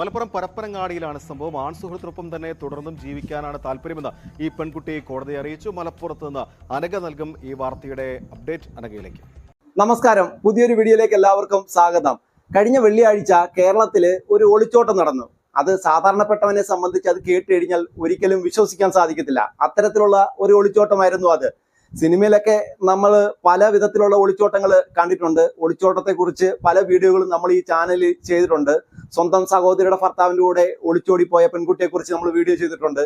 മലപ്പുറം പരപ്പനങ്ങാടിയിലാണ് സംഭവം. ആൺ സുഹൃത്തിനൊപ്പം തന്നെ തുടർന്നും ജീവിക്കാനാണ് താല്പര്യമെന്ന് ഈ പെൺകുട്ടി കോടതി അറിയിച്ചു. മലപ്പുറത്ത് നിന്ന് അനഘ നൽകും ഈ വാർത്തയുടെ അപ്ഡേറ്റ് അനഘയിലേക്ക്. നമസ്കാരം. പുതിയൊരു വീഡിയോയിലേക്ക് എല്ലാവർക്കും സ്വാഗതം. കഴിഞ്ഞ വെള്ളിയാഴ്ച കേരളത്തിൽ ഒരു ഒളിച്ചോട്ടം നടന്നു. അത് സാധാരണപ്പെട്ടവനെ സംബന്ധിച്ച് അത് കേട്ട് കഴിഞ്ഞാൽ ഒരിക്കലും വിശ്വസിക്കാൻ സാധിക്കത്തില്ല. അത്തരത്തിലുള്ള ഒരു ഒളിച്ചോട്ടമായിരുന്നു അത്. സിനിമയിലൊക്കെ നമ്മൾ പല വിധത്തിലുള്ള ഒളിച്ചോട്ടങ്ങൾ കണ്ടിട്ടുണ്ട്. ഒളിച്ചോട്ടത്തെ കുറിച്ച് പല വീഡിയോകളും നമ്മൾ ഈ ചാനലിൽ ചെയ്തിട്ടുണ്ട്. സ്വന്തം സഹോദരിയുടെ ഭർത്താവിന്റെ കൂടെ ഒളിച്ചോടിപ്പോയ പെൺകുട്ടിയെ കുറിച്ച് നമ്മൾ വീഡിയോ ചെയ്തിട്ടുണ്ട്.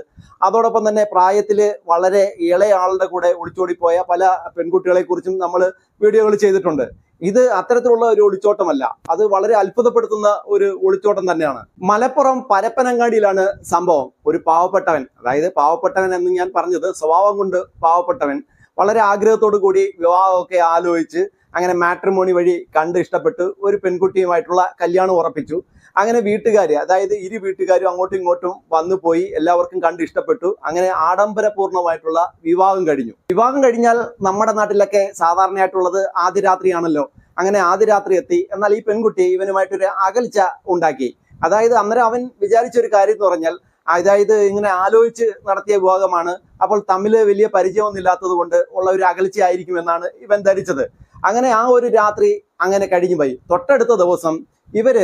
അതോടൊപ്പം തന്നെ പ്രായത്തിൽ വളരെ ഇളയ ആളുടെ കൂടെ ഒളിച്ചോടിപ്പോയ പല പെൺകുട്ടികളെക്കുറിച്ചും നമ്മൾ വീഡിയോകൾ ചെയ്തിട്ടുണ്ട്. ഇത് അത്തരത്തിലുള്ള ഒരു ഒളിച്ചോട്ടമല്ല. അത് വളരെ അത്ഭുതപ്പെടുത്തുന്ന ഒരു ഒളിച്ചോട്ടം തന്നെയാണ്. മലപ്പുറം പരപ്പനങ്ങാടിയിലാണ് സംഭവം. ഒരു പാവപ്പെട്ടവൻ അതായത് പാവപ്പെട്ടവൻ എന്ന് ഞാൻ പറഞ്ഞത് സ്വഭാവം കൊണ്ട് പാവപ്പെട്ടവൻ വളരെ ആഗ്രഹത്തോടു കൂടി വിവാഹമൊക്കെ ആലോചിച്ച് അങ്ങനെ മാട്രിമോണി വഴി കണ്ട് ഇഷ്ടപ്പെട്ട് ഒരു പെൺകുട്ടിയുമായിട്ടുള്ള കല്യാണം ഉറപ്പിച്ചു. അങ്ങനെ വീട്ടുകാർ അതായത് ഇരു വീട്ടുകാരും അങ്ങോട്ടും ഇങ്ങോട്ടും വന്നു പോയി എല്ലാവർക്കും കണ്ട് ഇഷ്ടപ്പെട്ടു. അങ്ങനെ ആഡംബരപൂർണമായിട്ടുള്ള വിവാഹം കഴിഞ്ഞു. വിവാഹം കഴിഞ്ഞാൽ നമ്മുടെ നാട്ടിലൊക്കെ സാധാരണയായിട്ടുള്ളത് ആദ്യ രാത്രിയാണല്ലോ അങ്ങനെ ആദ്യ രാത്രി എത്തി. എന്നാൽ ഈ പെൺകുട്ടി ഇവനുമായിട്ടൊരു അകൽച്ച ഉണ്ടാക്കി. അതായത് അന്നേരം അവൻ വിചാരിച്ച ഒരു കാര്യം എന്ന് പറഞ്ഞാൽ അതായത് ഇങ്ങനെ ആലോചിച്ച് നടത്തിയ വിഭാഗമാണ്. അപ്പോൾ തമ്മിൽ വലിയ പരിചയമൊന്നും ഇല്ലാത്തത് കൊണ്ട് ഉള്ള ഒരു അകൽച്ച ആയിരിക്കും എന്നാണ് ഇവൻ ധരിച്ചത്. അങ്ങനെ ആ ഒരു രാത്രി അങ്ങനെ കഴിഞ്ഞു പോയി തൊട്ടടുത്ത ദിവസം ഇവർ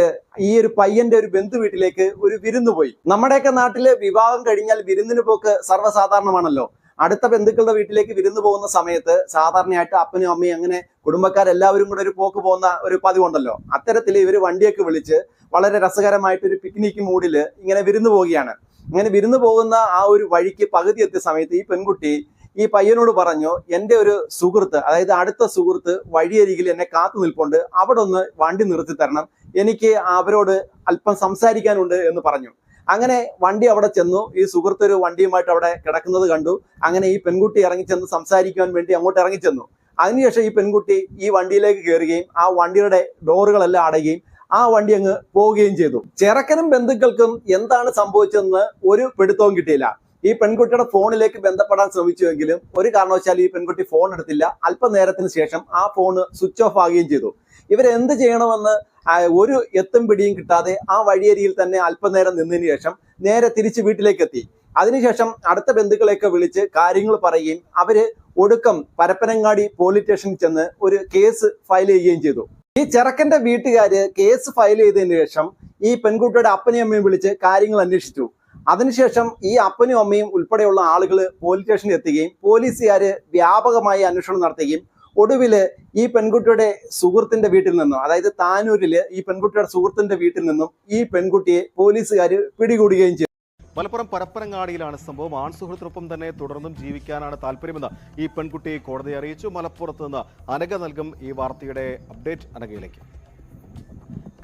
ഈ ഒരു പയ്യന്റെ ഒരു ബന്ധു വീട്ടിലേക്ക് ഒരു വിരുന്ന് പോയി. നമ്മുടെയൊക്കെ നാട്ടിൽ വിവാഹം കഴിഞ്ഞാൽ വിരുന്നിന് പോക്ക് സർവസാധാരണമാണല്ലോ. അടുത്ത ബന്ധുക്കളുടെ വീട്ടിലേക്ക് വിരുന്ന് പോകുന്ന സമയത്ത് സാധാരണയായിട്ട് അപ്പനും അമ്മയും അങ്ങനെ കുടുംബക്കാരെല്ലാവരും കൂടെ ഒരു പോക്ക് പോകുന്ന ഒരു പതിവുണ്ടല്ലോ. അത്തരത്തിൽ ഇവർ വണ്ടിയൊക്കെ വിളിച്ച് വളരെ രസകരമായിട്ട് ഒരു പിക്നിക് മൂഡിൽ ഇങ്ങനെ വിരുന്ന് പോവുകയാണ്. ഇങ്ങനെ വിരുന്ന് പോകുന്ന ആ ഒരു വഴിക്ക് പകുതി എത്തിയ സമയത്ത് ഈ പെൺകുട്ടി ഈ പയ്യനോട് പറഞ്ഞു എന്റെ ഒരു സുഹൃത്ത് അതായത് അടുത്ത സുഹൃത്ത് വഴിയരികിൽ എന്നെ കാത്തു നിൽപ്പുണ്ട്. അവിടെ ഒന്ന് വണ്ടി നിർത്തി തരണം. എനിക്ക് അവരോട് അല്പം സംസാരിക്കാനുണ്ട് എന്ന് പറഞ്ഞു. അങ്ങനെ വണ്ടി അവിടെ ചെന്നു. ഈ സുഹൃത്ത് ഒരു വണ്ടിയുമായിട്ട് അവിടെ കിടക്കുന്നത് കണ്ടു. അങ്ങനെ ഈ പെൺകുട്ടി ഇറങ്ങിച്ചെന്ന് സംസാരിക്കാൻ വേണ്ടി അങ്ങോട്ട് ഇറങ്ങിച്ചെന്നു അതിനുശേഷം ഈ പെൺകുട്ടി ഈ വണ്ടിയിലേക്ക് കയറുകയും ആ വണ്ടിയുടെ ഡോറുകളെല്ലാം അടയുകയും ആ വണ്ടി അങ്ങ് പോവുകയും ചെയ്തു. ചെറുക്കനും ബന്ധുക്കൾക്കും എന്താണ് സംഭവിച്ചതെന്ന് ഒരു പിടുത്തവും കിട്ടിയില്ല. ഈ പെൺകുട്ടിയുടെ ഫോണിലേക്ക് ബന്ധപ്പെടാൻ ശ്രമിച്ചുവെങ്കിലും ഒരു കാരണവശാലും ഈ പെൺകുട്ടി ഫോൺ എടുത്തില്ല. അല്പനേരത്തിന് ശേഷം ആ ഫോണ് സ്വിച്ച് ഓഫ് ആകുകയും ചെയ്തു. ഇവരെന്ത് ചെയ്യണമെന്ന് ഒരു എത്തും പിടിയും കിട്ടാതെ ആ വഴിയരിയിൽ തന്നെ അല്പനേരം നിന്നതിന് ശേഷം നേരെ തിരിച്ച് വീട്ടിലേക്ക് എത്തി അതിനുശേഷം അടുത്ത ബന്ധുക്കളെയൊക്കെ വിളിച്ച് കാര്യങ്ങൾ പറയുകയും അവർ ഒടുക്കം പരപ്പനങ്ങാടി പോലീസ് സ്റ്റേഷനിൽ ചെന്ന് ഒരു കേസ് ഫയൽ ചെയ്യുകയും ചെയ്തു. ഈ ചെറുക്കന്റെ വീട്ടുകാര് കേസ് ഫയൽ ചെയ്തതിന് ശേഷം ഈ പെൺകുട്ടിയുടെ അപ്പനെയും അമ്മയും വിളിച്ച് കാര്യങ്ങൾ അന്വേഷിച്ചു. അതിനുശേഷം ഈ അപ്പനും അമ്മയും ഉൾപ്പെടെയുള്ള ആളുകൾ പോലീസ് സ്റ്റേഷനിൽ എത്തുകയും പോലീസുകാർ വ്യാപകമായി അന്വേഷണം നടത്തുകയും ഒടുവിൽ ഈ പെൺകുട്ടിയുടെ സുഹൃത്തിന്റെ വീട്ടിൽ നിന്നും അതായത് താനൂരിൽ ഈ പെൺകുട്ടിയുടെ സുഹൃത്തിന്റെ വീട്ടിൽ നിന്നും ഈ പെൺകുട്ടിയെ പോലീസുകാർ പിടികൂടുകയും ചെയ്തു. മലപ്പുറം പരപ്പനങ്ങാടിയിലാണ് സംഭവം. ആൺ സുഹൃത്തിനൊപ്പം തന്നെ തുടർന്നും ജീവിക്കാനാണ് താല്പര്യമെന്ന് ഈ പെൺകുട്ടി കോടതി അറിയിച്ചു. മലപ്പുറത്ത് നിന്ന് അനഘ നൽകും ഈ വാർത്തയുടെ അപ്ഡേറ്റ് അനഘയിലേക്ക്.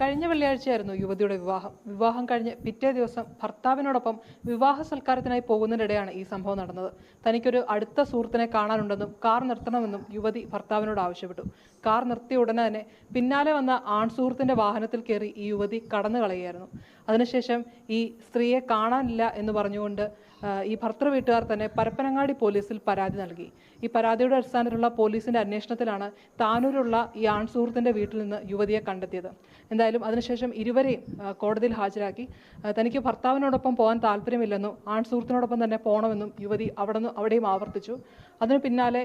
കഴിഞ്ഞ വെള്ളിയാഴ്ചയായിരുന്നു യുവതിയുടെ വിവാഹം. വിവാഹം കഴിഞ്ഞ് പിറ്റേ ദിവസം ഭർത്താവിനോടൊപ്പം വിവാഹ സൽക്കാരത്തിനായി പോകുന്നതിനിടെയാണ് ഈ സംഭവം നടന്നത്. തനിക്കൊരു അടുത്ത സുഹൃത്തിനെ കാണാനുണ്ടെന്നും കാർ നിർത്തണമെന്നും യുവതി ഭർത്താവിനോട് ആവശ്യപ്പെട്ടു. കാർ നിർത്തിയ ഉടനെ തന്നെ പിന്നാലെ വന്ന ആൺ സുഹൃത്തിന്റെ വാഹനത്തിൽ കയറി ഈ യുവതി കടന്നു കളയുകയായിരുന്നു അതിനുശേഷം ഈ സ്ത്രീയെ കാണാനില്ല എന്ന് പറഞ്ഞുകൊണ്ട് ഈ ഭർത്തൃ വീട്ടുകാർ തന്നെ പരപ്പനങ്ങാടി പോലീസിൽ പരാതി നൽകി. ഈ പരാതിയുടെ അടിസ്ഥാനത്തിലുള്ള പോലീസിന്റെ അന്വേഷണത്തിലാണ് താനൂരുള്ള ഈ ആൺ സുഹൃത്തിന്റെ വീട്ടിൽ നിന്ന് യുവതിയെ കണ്ടെത്തിയത്. എന്തായാലും അതിനുശേഷം ഇരുവരെയും കോടതിയിൽ ഹാജരാക്കി. തനിക്ക് ഭർത്താവിനോടൊപ്പം പോകാൻ താല്പര്യമില്ലെന്നും ആൺ സുഹൃത്തിനോടൊപ്പം തന്നെ പോകണമെന്നും യുവതി അവിടെ നിന്ന് അവിടെയും ആവർത്തിച്ചു. അതിനു പിന്നാലെ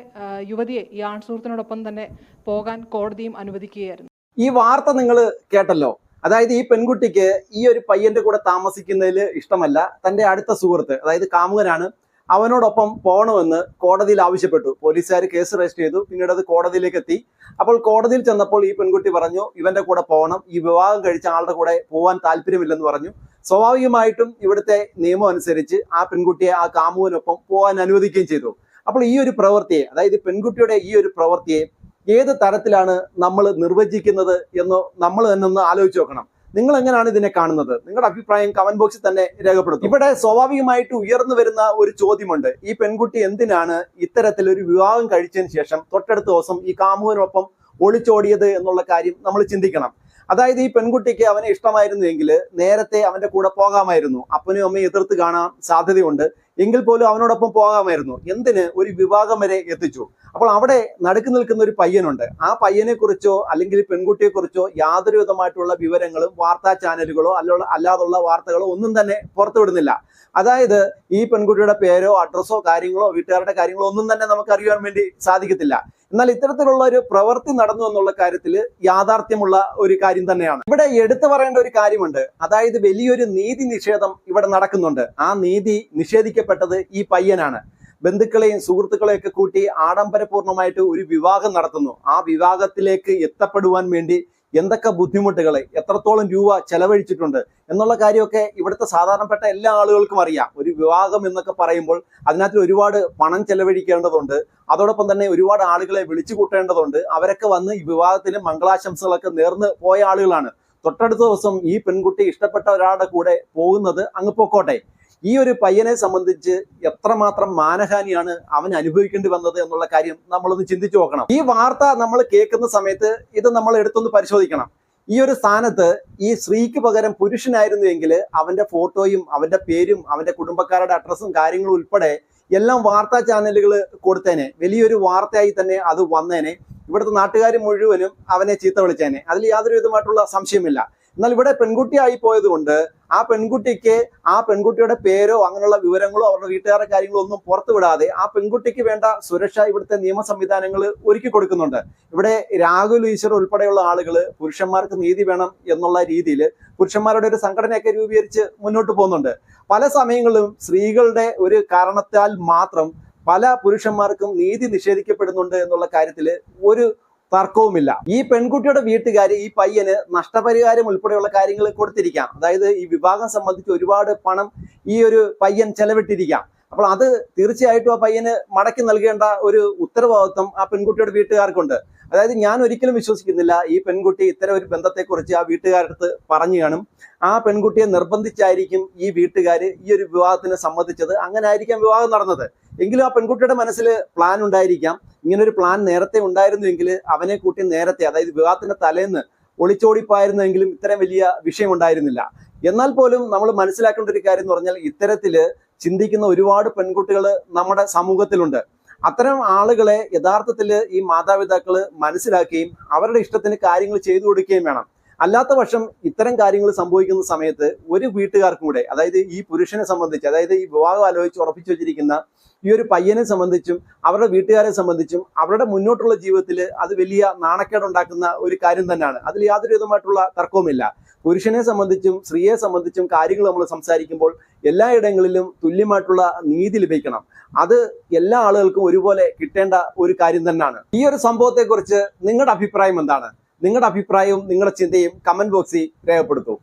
യുവതിയെ ഈ ആൺ സുഹൃത്തിനോടൊപ്പം തന്നെ പോകാൻ കോടതിയും അനുവദിക്കുകയായിരുന്നു. ഈ വാർത്ത നിങ്ങൾ കേട്ടല്ലോ? അതായത് ഈ പെൺകുട്ടിക്ക് ഈ ഒരു പയ്യന്റെ കൂടെ താമസിക്കുന്നതിൽ ഇഷ്ടമല്ല. തന്റെ അടുത്ത സുഹൃത്ത് അതായത് കാമുകനാണ് അവനോടൊപ്പം പോകണമെന്ന് കോടതിയിൽ ആവശ്യപ്പെട്ടു. പോലീസുകാർ കേസ് രജിസ്റ്റർ ചെയ്തു. പിന്നീട് അത് കോടതിയിലേക്ക് എത്തി. അപ്പോൾ കോടതിയിൽ ചെന്നപ്പോൾ ഈ പെൺകുട്ടി പറഞ്ഞു ഇവന്റെ കൂടെ പോകണം. ഈ വിവാഹം കഴിച്ച ആളുടെ കൂടെ പോകാൻ താല്പര്യമില്ലെന്ന് പറഞ്ഞു. സ്വാഭാവികമായിട്ടും ഇവിടുത്തെ നിയമം അനുസരിച്ച് ആ പെൺകുട്ടിയെ ആ കാമുവിനൊപ്പം പോകാൻ അനുവദിക്കുകയും ചെയ്തു. അപ്പോൾ ഈ ഒരു പ്രവൃത്തിയെ അതായത് പെൺകുട്ടിയുടെ ഈ ഒരു പ്രവൃത്തിയെ ഏത് തരത്തിലാണ് നമ്മൾ നിർവചിക്കുന്നത് എന്ന് നമ്മൾ തന്നെ ഒന്ന് ആലോചിച്ച് നോക്കണം. നിങ്ങൾ എങ്ങനെയാണ് ഇതിനെ കാണുന്നത്? നിങ്ങളുടെ അഭിപ്രായം കമന്റ് ബോക്സിൽ തന്നെ രേഖപ്പെടുത്തും. ഇവിടെ സ്വാഭാവികമായിട്ട് ഉയർന്നു വരുന്ന ഒരു ചോദ്യമുണ്ട്. ഈ പെൺകുട്ടി എന്തിനാണ് ഇത്തരത്തിൽ ഒരു വിവാഹം കഴിച്ചതിന് ശേഷം തൊട്ടടുത്ത ദിവസം ഈ കാമുവിനൊപ്പം ഒളിച്ചോടിയത് എന്നുള്ള കാര്യം നമ്മൾ ചിന്തിക്കണം. അതായത് ഈ പെൺകുട്ടിക്ക് അവനെ ഇഷ്ടമായിരുന്നു എങ്കിൽ നേരത്തെ അവന്റെ കൂടെ പോകാമായിരുന്നു. അപ്പനും അമ്മയും എതിർത്ത് കാണാൻ സാധ്യതയുണ്ട്. എങ്കിൽ പോലും അവനോടൊപ്പം പോകാമായിരുന്നു. എന്തിന്? ഒരു വിവാഹം വരെ എത്തിച്ചു. അപ്പോൾ അവിടെ നടുക്ക് നിൽക്കുന്ന ഒരു പയ്യനുണ്ട്. ആ പയ്യനെ കുറിച്ചോ അല്ലെങ്കിൽ പെൺകുട്ടിയെ കുറിച്ചോ യാതൊരു വിധമായിട്ടുള്ള വിവരങ്ങളും വാർത്താ ചാനലുകളോ അല്ല അല്ലാതുള്ള വാർത്തകളോ ഒന്നും തന്നെ പുറത്തുവിടുന്നില്ല. അതായത് ഈ പെൺകുട്ടിയുടെ പേരോ അഡ്രസ്സോ കാര്യങ്ങളോ വീട്ടുകാരുടെ കാര്യങ്ങളോ ഒന്നും തന്നെ നമുക്ക് അറിയാൻ വേണ്ടി സാധിക്കത്തില്ല. എന്നാൽ ഇത്തരത്തിലുള്ള ഒരു പ്രവൃത്തി നടന്നു എന്നുള്ള കാര്യത്തിൽ യാഥാർത്ഥ്യമുള്ള ഒരു കാര്യം തന്നെയാണ്. ഇവിടെ എടുത്തു പറയേണ്ട ഒരു കാര്യമുണ്ട്. അതായത് വലിയൊരു നീതി നിഷേധം ഇവിടെ നടക്കുന്നുണ്ട്. ആ നീതി നിഷേധിക്കപ്പെട്ടത് ഈ പയ്യനാണ്. ബന്ധുക്കളെയും സുഹൃത്തുക്കളെയൊക്കെ കൂട്ടി ആഡംബരപൂർണമായിട്ട് ഒരു വിവാഹം നടത്തുന്നു. ആ വിവാഹത്തിലേക്ക് എത്തപ്പെടുവാൻ വേണ്ടി എന്തൊക്കെ ബുദ്ധിമുട്ടുകൾ എത്രത്തോളം രൂപ ചെലവഴിച്ചിട്ടുണ്ട് എന്നുള്ള കാര്യമൊക്കെ ഇവിടുത്തെ സാധാരണപ്പെട്ട എല്ലാ ആളുകൾക്കും അറിയാം. ഒരു വിവാഹം എന്നൊക്കെ പറയുമ്പോൾ അതിനകത്ത് ഒരുപാട് പണം ചെലവഴിക്കേണ്ടതുണ്ട്. അതോടൊപ്പം തന്നെ ഒരുപാട് ആളുകളെ വിളിച്ചു കൂട്ടേണ്ടതുണ്ട്. അവരൊക്കെ വന്ന് ഈ വിവാഹത്തിന് മംഗളാശംസകളൊക്കെ നേർന്ന് പോയ ആളുകളാണ്. തൊട്ടടുത്ത ദിവസം ഈ പെൺകുട്ടി ഇഷ്ടപ്പെട്ട ഒരാളുടെ കൂടെ പോകുന്നത് അങ്ങ് പൊക്കോട്ടെ. ഈ ഒരു പയ്യനെ സംബന്ധിച്ച് എത്രമാത്രം മാനഹാനിയാണ് അവൻ അനുഭവിക്കേണ്ടി വന്നത് എന്നുള്ള കാര്യം നമ്മളൊന്ന് ചിന്തിച്ചു നോക്കണം. ഈ വാർത്ത നമ്മൾ കേൾക്കുന്ന സമയത്ത് ഇത് നമ്മൾ എടുത്തൊന്ന് പരിശോധിക്കണം. ഈ ഒരു സ്ഥാനത്ത് ഈ സ്ത്രീക്ക് പകരം പുരുഷനായിരുന്നു എങ്കിൽ അവന്റെ ഫോട്ടോയും അവന്റെ പേരും അവന്റെ കുടുംബക്കാരുടെ അഡ്രസ്സും കാര്യങ്ങളും ഉൾപ്പെടെ എല്ലാം വാർത്താ ചാനലുകൾ കൊടുത്തേനെ. വലിയൊരു വാർത്തയായി തന്നെ അത് വന്നേനെ. ഇവിടുത്തെ നാട്ടുകാർ മുഴുവനും അവനെ ചീത്ത വിളിച്ചേനെ. അതിൽ യാതൊരു വിധമായിട്ടുള്ള സംശയമില്ല എന്നാൽ ഇവിടെ പെൺകുട്ടിയായി പോയതുകൊണ്ട് ആ പെൺകുട്ടിക്ക് ആ പെൺകുട്ടിയുടെ പേരോ അങ്ങനെയുള്ള വിവരങ്ങളോ അവരുടെ വീട്ടുകാരുടെ കാര്യങ്ങളോ ഒന്നും പുറത്തു വിടാതെ ആ പെൺകുട്ടിക്ക് വേണ്ട സുരക്ഷ ഇവിടുത്തെ നിയമ സംവിധാനങ്ങൾ ഒരുക്കി കൊടുക്കുന്നുണ്ട്. ഇവിടെ രാഹുൽ ഈശ്വർ ഉൾപ്പെടെയുള്ള ആളുകൾ പുരുഷന്മാർക്ക് നീതി വേണം എന്നുള്ള രീതിയിൽ പുരുഷന്മാരുടെ ഒരു സംഘടനയൊക്കെ രൂപീകരിച്ച് മുന്നോട്ട് പോകുന്നുണ്ട്. പല സമയങ്ങളിലും സ്ത്രീകളുടെ ഒരു കാരണത്താൽ മാത്രം പല പുരുഷന്മാർക്കും നീതി നിഷേധിക്കപ്പെടുന്നുണ്ട് എന്നുള്ള കാര്യത്തിൽ ഒരു തർക്കവുമില്ല. ഈ പെൺകുട്ടിയുടെ വീട്ടുകാർ ഈ പയ്യന് നഷ്ടപരിഹാരം ഉൾപ്പെടെയുള്ള കാര്യങ്ങൾ കൊടുത്തിരിക്കാം. അതായത് ഈ വിവാഹം സംബന്ധിച്ച് ഒരുപാട് പണം ഈ ഒരു പയ്യൻ ചെലവിട്ടിരിക്കാം. അപ്പോൾ അത് തീർച്ചയായിട്ടും ആ പയ്യന് മടക്കി നൽകേണ്ട ഒരു ഉത്തരവാദിത്വം ആ പെൺകുട്ടിയുടെ വീട്ടുകാർക്കുണ്ട്. അതായത് ഞാൻ ഒരിക്കലും വിശ്വസിക്കുന്നില്ല ഈ പെൺകുട്ടി ഇത്തരം ഒരു ബന്ധത്തെക്കുറിച്ച് ആ വീട്ടുകാരടുത്ത് പറഞ്ഞു കാണും. ആ പെൺകുട്ടിയെ നിർബന്ധിച്ചായിരിക്കും ഈ വീട്ടുകാർ ഈ ഒരു വിവാഹത്തിന് സമ്മതിച്ചത്. അങ്ങനെ ആയിരിക്കാം വിവാഹം നടന്നത്. എങ്കിലും ആ പെൺകുട്ടിയുടെ മനസ്സിൽ പ്ലാൻ ഉണ്ടായിരിക്കാം. ഇങ്ങനെ ഒരു പ്ലാൻ നേരത്തെ ഉണ്ടായിരുന്നുവെങ്കിൽ അവനെ കൂട്ടി നേരത്തെ അതായത് വിവാഹത്തിന്റെ തലേന്ന് ഒളിച്ചോടിപ്പായിരുന്നെങ്കിലും ഇത്തരം വലിയ വിഷയം ഉണ്ടായിരുന്നില്ല എന്നാൽ പോലും നമ്മൾ മനസ്സിലാക്കേണ്ട ഒരു കാര്യം എന്ന് പറഞ്ഞാൽ ഇത്തരത്തിൽ ചിന്തിക്കുന്ന ഒരുപാട് പെൺകുട്ടികൾ നമ്മുടെ സമൂഹത്തിലുണ്ട്. അത്തരം ആളുകളെ യഥാർത്ഥത്തിൽ ഈ മാതാപിതാക്കൾ മനസ്സിലാക്കുകയും അവരുടെ ഇഷ്ടത്തിന് കാര്യങ്ങൾ ചെയ്തു കൊടുക്കുകയും വേണം. അല്ലാത്ത പക്ഷം ഇത്തരം കാര്യങ്ങൾ സംഭവിക്കുന്ന സമയത്ത് ഒരു വീട്ടുകാർക്കും കൂടെ അതായത് ഈ പുരുഷനെ സംബന്ധിച്ച് അതായത് ഈ വിവാഹം ആലോചിച്ച് ഉറപ്പിച്ചു വെച്ചിരിക്കുന്ന ഈ ഒരു പയ്യനെ സംബന്ധിച്ചും അവരുടെ വീട്ടുകാരെ സംബന്ധിച്ചും അവരുടെ മുന്നോട്ടുള്ള ജീവിതത്തിൽ അത് വലിയ നാണക്കേടുണ്ടാക്കുന്ന ഒരു കാര്യം തന്നെയാണ്. അതിൽ യാതൊരു വിധമായിട്ടുള്ള തർക്കവുമില്ല. പുരുഷനെ സംബന്ധിച്ചും സ്ത്രീയെ സംബന്ധിച്ചും കാര്യങ്ങൾ നമ്മൾ സംസാരിക്കുമ്പോൾ എല്ലായിടങ്ങളിലും തുല്യമായിട്ടുള്ള നീതി ലഭിക്കണം. അത് എല്ലാ ആളുകൾക്കും ഒരുപോലെ കിട്ടേണ്ട ഒരു കാര്യം തന്നെയാണ്. ഈ ഒരു സംഭവത്തെക്കുറിച്ച് നിങ്ങളുടെ അഭിപ്രായം എന്താണ്? നിങ്ങളുടെ അഭിപ്രായവും നിങ്ങളുടെ ചിന്തയും കമന്റ് ബോക്സിൽ രേഖപ്പെടുത്തൂ.